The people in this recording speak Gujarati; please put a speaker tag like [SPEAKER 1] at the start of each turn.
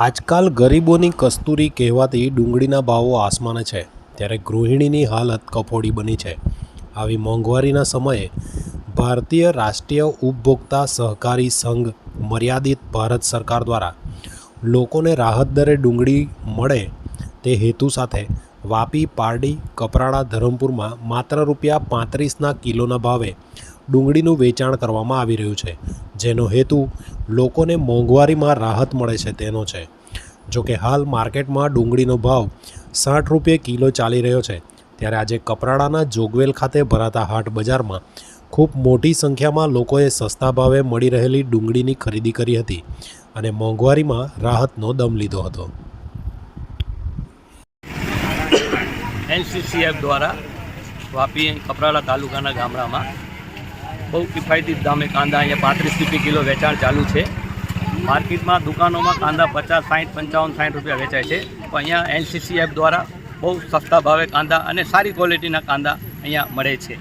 [SPEAKER 1] આજકાલ ગરીબોની કસ્તુરી કહેવાતી ડુંગળીના ભાવો આસમાને છે. ત્યારે ગૃહિણીની હાલત કફોડી બની છે. આવી મોંઘવારીના સમયે ભારતીય રાષ્ટ્રીય ઉપભોક્તા સહકારી સંઘ મર્યાદિત ભારત સરકાર દ્વારા લોકોને રાહત દરે ડુંગળી મળે તે હેતુ સાથે વાપી, પારડી, કપરાડા, ધરમપુરમાં માત્ર રૂપિયા પાંત્રીસના કિલોના ભાવે ડુંગળીનું વેચાણ કરવામાં આવી રહ્યું છે. જેનો હેતુ લોકોને મોંઘવારીમાં રાહત મળે છે તેનો છે. જો કે હાલ માર્કેટમાં ડુંગળીનો ભાવ સાઠ રૂપિયે કિલો ચાલી રહ્યો છે. ત્યારે આજે કપરાડાના જોગવેલ ખાતે ભરાતા હાટ બજારમાં ખૂબ મોટી સંખ્યામાં લોકોએ સસ્તા ભાવે મળી રહેલી ડુંગળીની ખરીદી કરી હતી અને મોંઘવારીમાં રાહતનો દમ લીધો હતો.
[SPEAKER 2] એનસીસીએફ દ્વારા વાપી કપરાલા તાલુકાના ગામડામાં બહુ કિફાયતી દામે કાંદા અહીંયા પાંત્રીસ રૂપિયા કિલો વેચાણ ચાલુ છે. માર્કેટમાં, દુકાનોમાં કાંદા પચાસ સાઠ પંચાવન સાઠ રૂપિયા વેચાય છે. પણ અહીંયા એનસીસીએફ દ્વારા બહુ સસ્તા ભાવે કાંદા અને સારી ક્વોલિટીના કાંદા અહીંયા મળે છે.